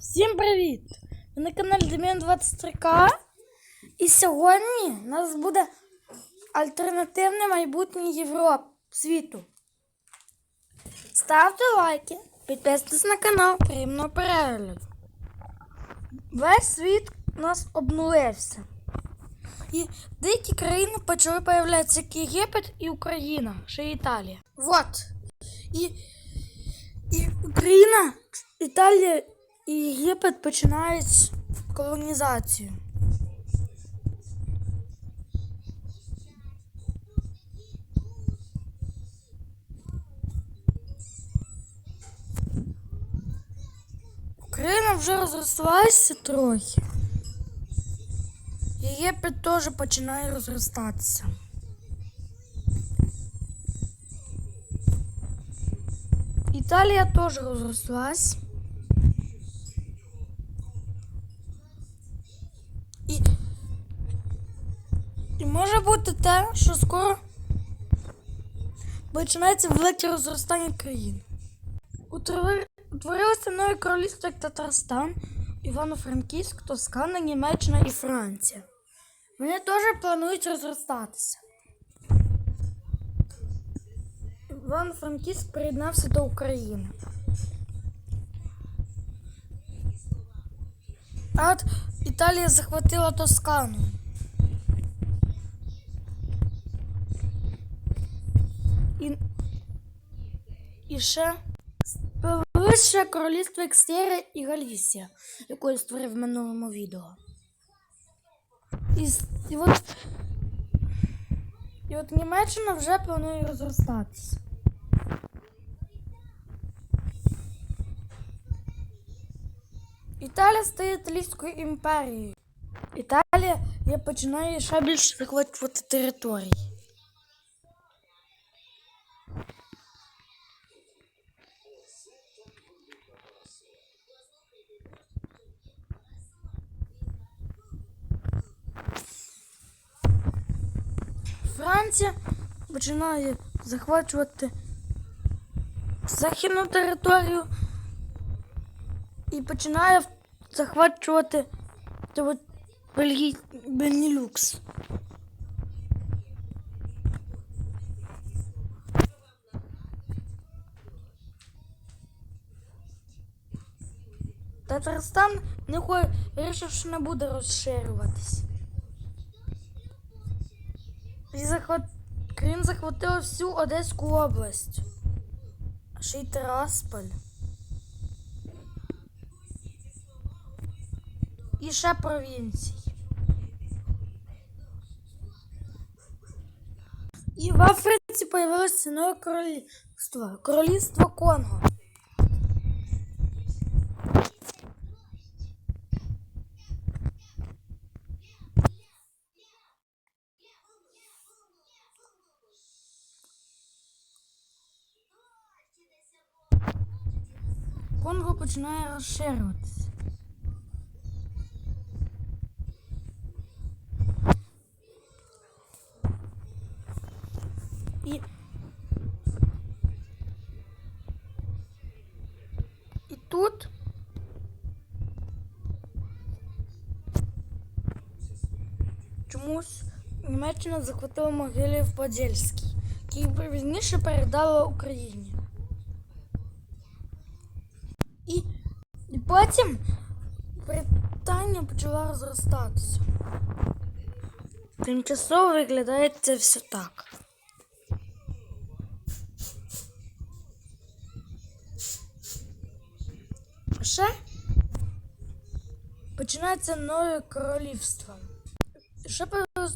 Всім привіт! Ви на каналі Дем'ян 23К. І сьогодні у нас буде альтернативне майбутнє Європи світу. Ставте лайки, підписуйтесь на канал, приємного перегляду. Весь світ у нас обнулився. І деякі країни почали появлятися, як Єгипет і Україна, ще Італія. Вот. І, і Україна, Італія і Єгипет починають колонізацію. Україна вже розрослася трохи. Єгипет теж починає розростатися. Італія теж розрослась. Може те, що скоро починається велике розростання країн. Утвори- Утворилося нове королівство як Татарстан, Івано-Франківськ, Тоскана, Німеччина і Франція. Вони теж планують розростатися. Івано-Франківськ приєднався до України. От Італія захватила Тоскану. І, і ще ще королівство Екстерія і Галісія, яку я створив в минулому відео. І, і от і от Німеччина вже планує розростатися. Італія стає Італійською імперією. Італія я починає ще більше захоплювати території. Франція починає захвачувати західну територію і починає захвачувати то Бельгі... Бенілюкс. Татарстан не вирішив, що не буде розширюватись. І захват... Крим захватив всю Одеську область. А ще й Тирасполь. І ще провінцій. І в Африці появилося нове королівство. Королівство Конго. Конго починає розширюватися. І, і тут чомусь Німеччина захватила Могилів Подільський, який пізніше передала Україні. І, і потім Британія почала розростатися. Тимчасово виглядає це все так. Ще починається нове королівство. Ще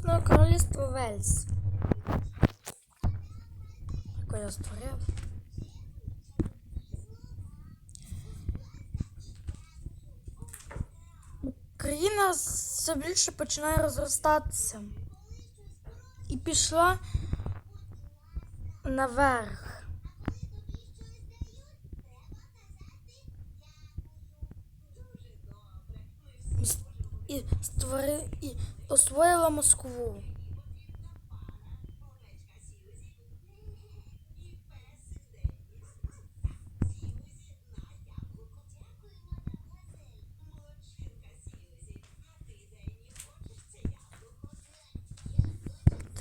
нове королівство Вельс. Яке я створив. Країна все більше починає розростатися. І пішла наверх. І створи і освоїла Москву.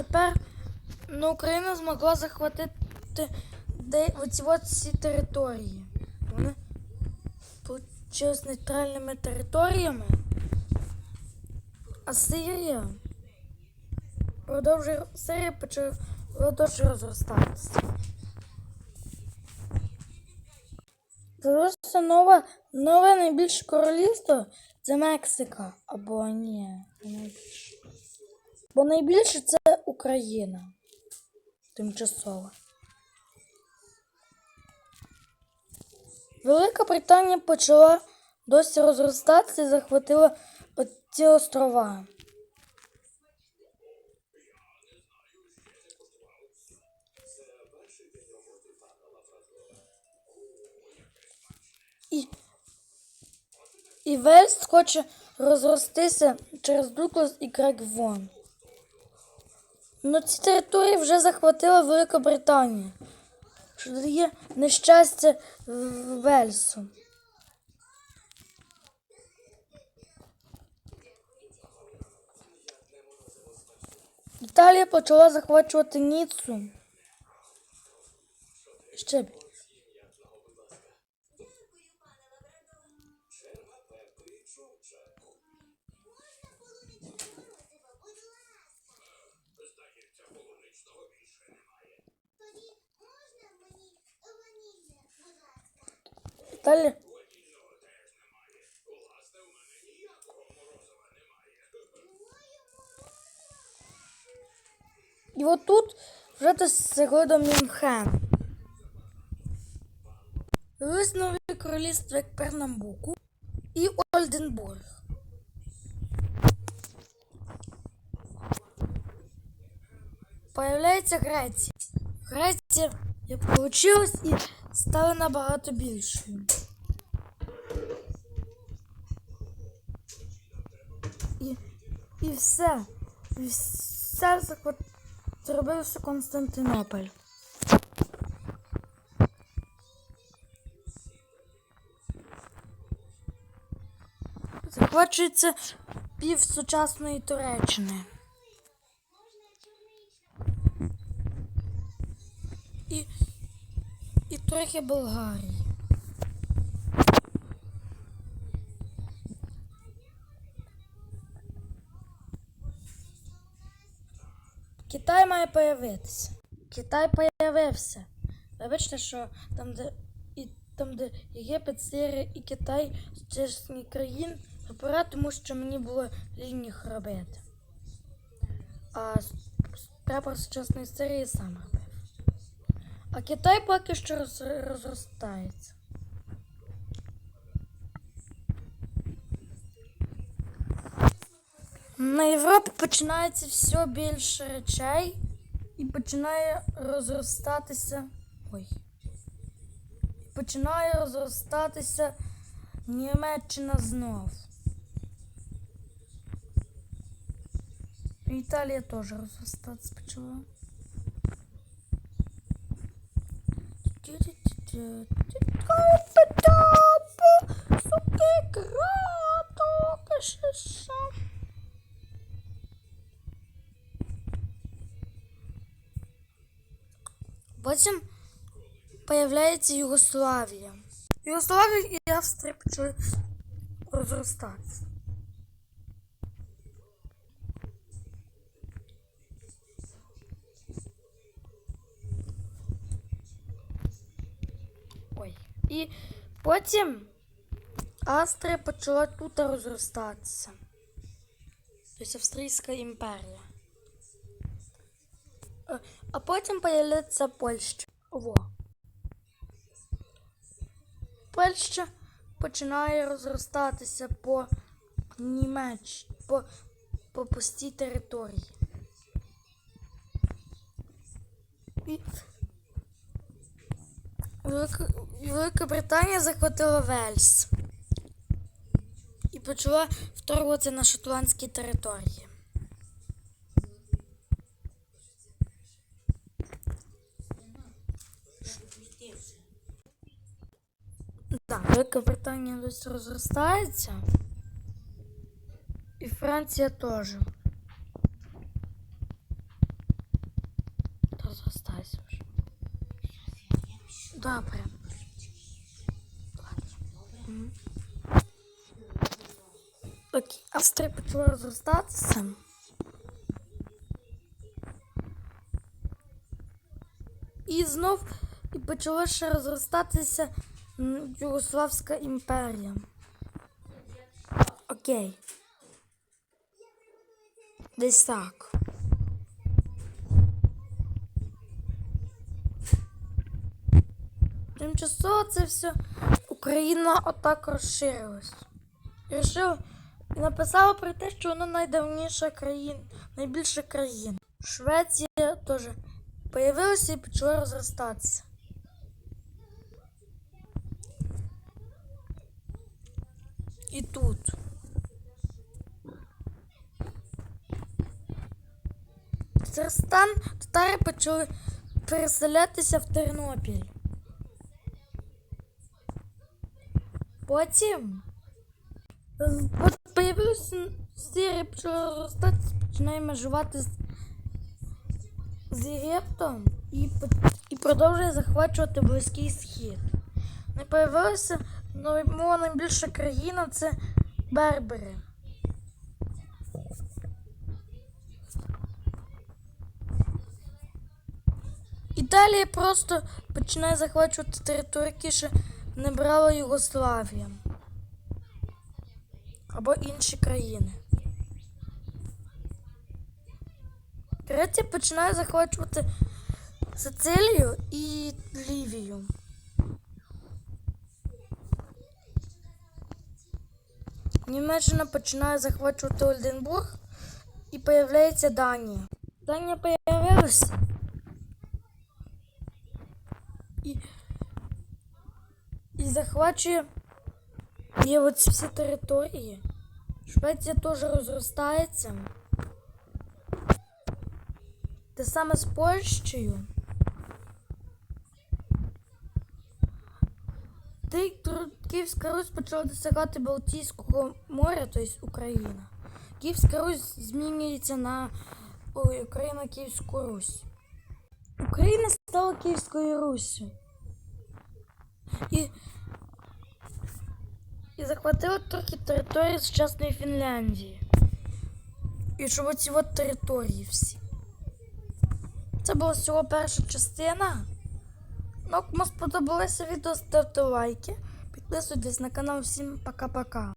Тепер ну, Україна змогла захватити де, оці всі території. Вони получились нейтральними територіями. А Сирія продовжує Сирія почала продовжує розростатися. Просто нове, нове найбільше королівство це Мексика. Або ні, найбільше. Бо найбільше це Україна. Тимчасово. Велика Британія почала досі розростатися і захватила ці острова. І, і Вельс хоче розростися через Дуклас і Креквон. Ну ці території вже захватила Велика Британія, що дає нещастя Вельсу. Італія почала захвачувати Ніцу. Ще більше. Італія. І отут вже досягли Мюнхен. Лись нові королівства як Пернамбуку і Ольденбург. Появляється Греція. Греція як вийшло і стала набагато більшою. І, і все. І все зробився Константинополь. Захвачується пів сучасної Туреччини. І, і трохи Болгарії. Китай має появитися. Китай появився. Вибачте, що там, де і там, де Єгипет, Сирія і Китай з чесні країн, апарат, тому що мені було лінь їх робити. А прапор сучасної Сирії сам робив. А Китай поки що роз, розростається. На Європі починається все більше речей і починає розростатися. Ой. Починає розростатися Німеччина знов. Італія теж розростатися почала. Потім появляється Югославія. Югославія і Австрія почали розростатися. І потім Австрія почала тут розростатися. Тобто Австрійська імперія. Е, А потім появляється Польща. Во. Польща починає розростатися по Німеч... по, по пустій території. Велика, Велика Британія захватила Вельс і почала вторгуватися на шотландські території. Так, Велика Британія досі розростається. І Франція теж. Добре. Мгм. Окей, Австрія почала розростатися. І знов і почала ще розростатися Югославська імперія. Окей. Десь так. Тимчасово це все Україна отак розширилась. І рішила і написала про те, що вона найдавніша країна, найбільша країна. Швеція теж появилася і почала розростатися. І тут. Татарстан татари почали переселятися в Тернопіль. Потім е, от появився Сирія, почала починає межувати з, з Єгиптом і, і продовжує захвачувати Близький Схід. Не появилася мова найбільша країна це Бербери. Італія просто починає захвачувати території, які ще не брала Югославія або інші країни. Греція починає захвачувати Сицилію і Лівію. Німеччина починає захвачувати Ольденбург і появляється Данія. Данія появилася. І, і захвачує є оці всі території. Швеція теж розростається. Те саме з Польщею. Київська Русь почала досягати Балтійського моря, тобто Україна. Київська Русь змінюється на Україна Київську Русь. Україна стала Київською Руссю. І, і захватила трохи території сучасної Фінляндії. І щоб оці от території всі. Це була всього перша частина. Ну, кому сподобалося відео, ставте лайки. Підписуйтесь на канал. Всім пока-пока.